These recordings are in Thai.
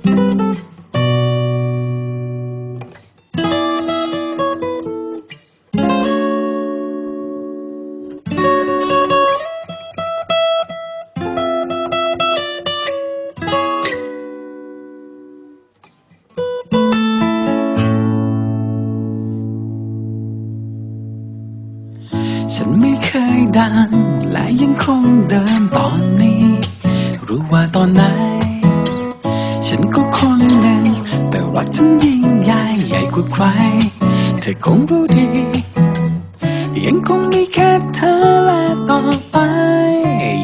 ฉันไม่เคยดัง และยังคงเดินตอนนี้ รู้ว่าตอนไหน แต่รักฉันยิ่งใหญ่ใหญ่กว่าใคร เธอคงรู้ดี ยังคงมีแค่เธอและต่อไป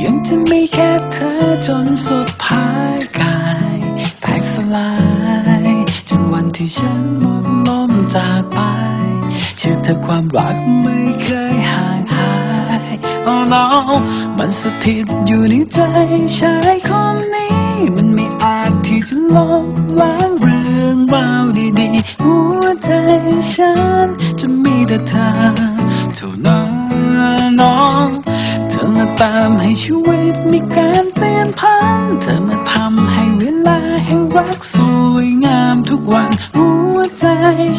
ยังจะมีแค่เธอจนสุดท้ายกายแตกสลาย จนวันที่ฉันหมดลมจากไป เชื่อเธอความรักไม่เคยห่างหาย Oh no มันสถิตอยู่ในใจชายคนนี้มันไม่อา จะลบล้างเรื่องราวดีๆ หัวใจฉันจะมีแต่เธอเท่านั้นน้อง เธอมาตามให้ชีวิตมีการเปลี่ยนพัน เธอมาทำให้เวลาแห่งรักสวยงามทุกวัน หัวใจ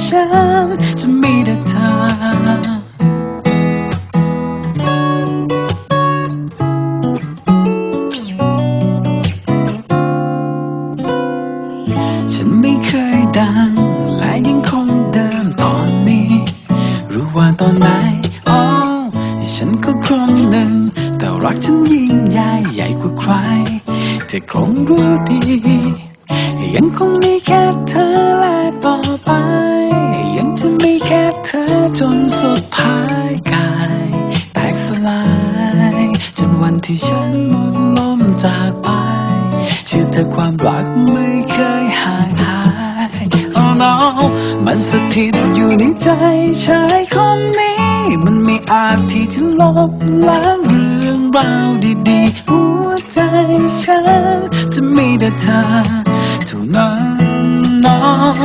ฉันจะมีแต่เธอ ว่าตอนไหนอ๋อฉันก็คนหนึ่ง แต่รักฉันยิ่งใหญ่ใหญ่กว่าใคร เธอคงรู้ดี ยังคงมีแค่เธอและต่อไป ยังจะมีแค่เธอจนสุดท้ายกาย แตกสลายจนวันที่ฉันหมดลมจากไป เชื่อเธอความรักไม่เคยห่างหาย Oh no มันสถิตอยู่ในใจชายคนนี้ มันไม่อาจที่จะลบล้างเรื่องราวดีๆ หัวใจฉัน จะมีแต่เธอเท่านั้นน้อง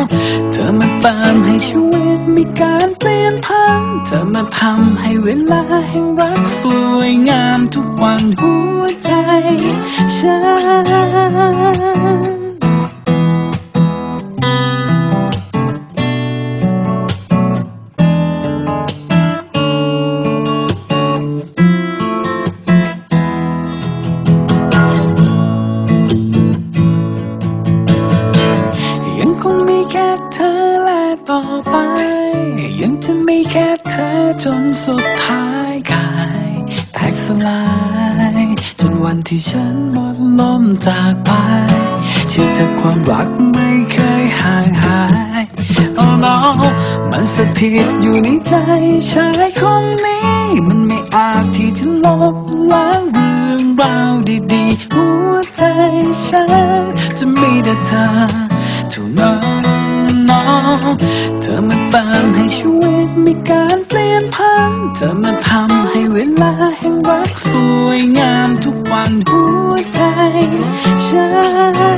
เธอมาตามให้ชีวิตมีการเปลี่ยนพัน เธอมาทำให้เวลาแห่งรักสวยงามทุกวันหัวใจฉัน เธอและต่อไป ยังจะไมีแค่เธอจนสุดท้ายกาย แตกสลาย จนวันที่ฉันหมดลมจากไป เชื่อเธอความรักไม่เคยห่างหาย Oh no มันสถิตอยู่ในใจชายคนนี้ มันไม่อาจที่จะลบล้างเรื่องราวดีๆ หัวใจฉันจะมีแต่เธอเท่านั้น เธอมาเติมให้ชีวิตมีการเปลี่ยนผันเธอมาทำให้เวลาแห่งรักสวยงามทุกวันหัวใจฉัน